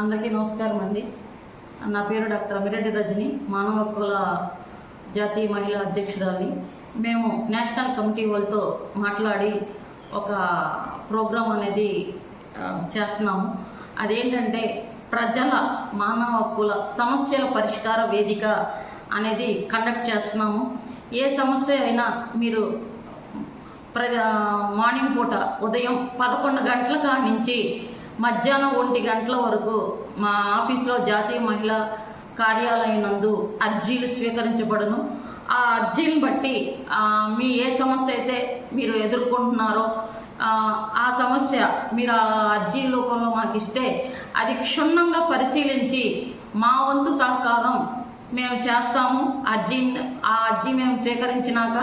అందరికీ నమస్కారం అండి. నా పేరు డాక్టర్ అమిరెడ్డి రజని మానవ హక్కుల జాతీయ మహిళా అధ్యక్షురాలి. మేము నేషనల్ కమిటీ వాళ్ళతో మాట్లాడి ఒక ప్రోగ్రాం అనేది చేస్తున్నాము. అదేంటంటే ప్రజల మానవ హక్కుల సమస్యల పరిష్కార వేదిక అనేది కండక్ట్ చేస్తున్నాము. ఏ సమస్య అయినా మీరు ప్ర మార్నింగ్ పూట ఉదయం పదకొండు గంటల కాడి నుంచి మధ్యాహ్నం ఒంటి గంటల వరకు మా ఆఫీస్లో జాతీయ మహిళా కార్యాలయం నందు అర్జీలు స్వీకరించబడను. ఆ అర్జీని బట్టి మీ ఏ సమస్య అయితే మీరు ఎదుర్కొంటున్నారో ఆ, ఆ సమస్య మీరు ఆ అర్జీ రూపంలో మాకు ఇస్తే అది క్షుణ్ణంగా పరిశీలించి మా వంతు సహకారం మేము చేస్తాము. అర్జీ ఆ అర్జీ మేము స్వీకరించినాక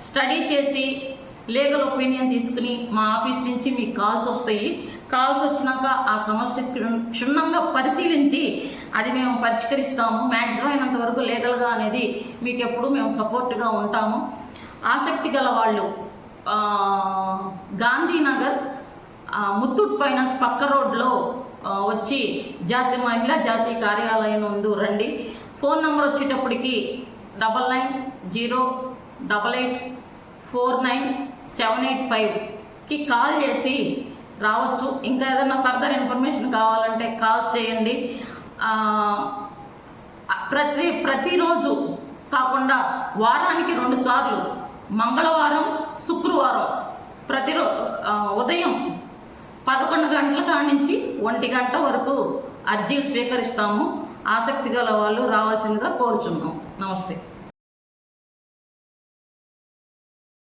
స్టడీ చేసి లీగల్ ఒపీనియన్ తీసుకుని మా ఆఫీస్ నుంచి మీకు కాల్స్ వస్తాయి. కాల్స్ వచ్చినాక ఆ సమస్య క్షుణ్- క్షుణ్ణంగా పరిశీలించి అది మేము పరిష్కరిస్తాము. మ్యాక్సిమం అయినంత వరకు లీగల్గా అనేది మీకు ఎప్పుడు మేము సపోర్ట్గా ఉంటాము. ఆసక్తి గల వాళ్ళు గాంధీనగర్ ముత్తూట్ ఫైనాన్స్ పక్క రోడ్లో వచ్చి జాతీయ మహిళా జాతీయ కార్యాలయం ముందు రండి. ఫోన్ నెంబర్ వచ్చేటప్పటికి double nine zero double eight four nine seven eight ఫైవ్కి కాల్ చేసి రావచ్చు. ఇంకా ఏదైనా ఫర్దర్ ఇన్ఫర్మేషన్ కావాలంటే కాల్ చేయండి. ప్రతి ప్రతిరోజు కాకుండా వారానికి రెండు సార్లు మంగళవారం శుక్రవారం ప్రతిరో ఉదయం పదకొండు గంటల కాడి నుంచి ఒంటి గంట వరకు అర్జీలు స్వీకరిస్తాము. ఆసక్తి గల వాళ్ళు రావాల్సిందిగా కోరుచున్నాం. నమస్తే.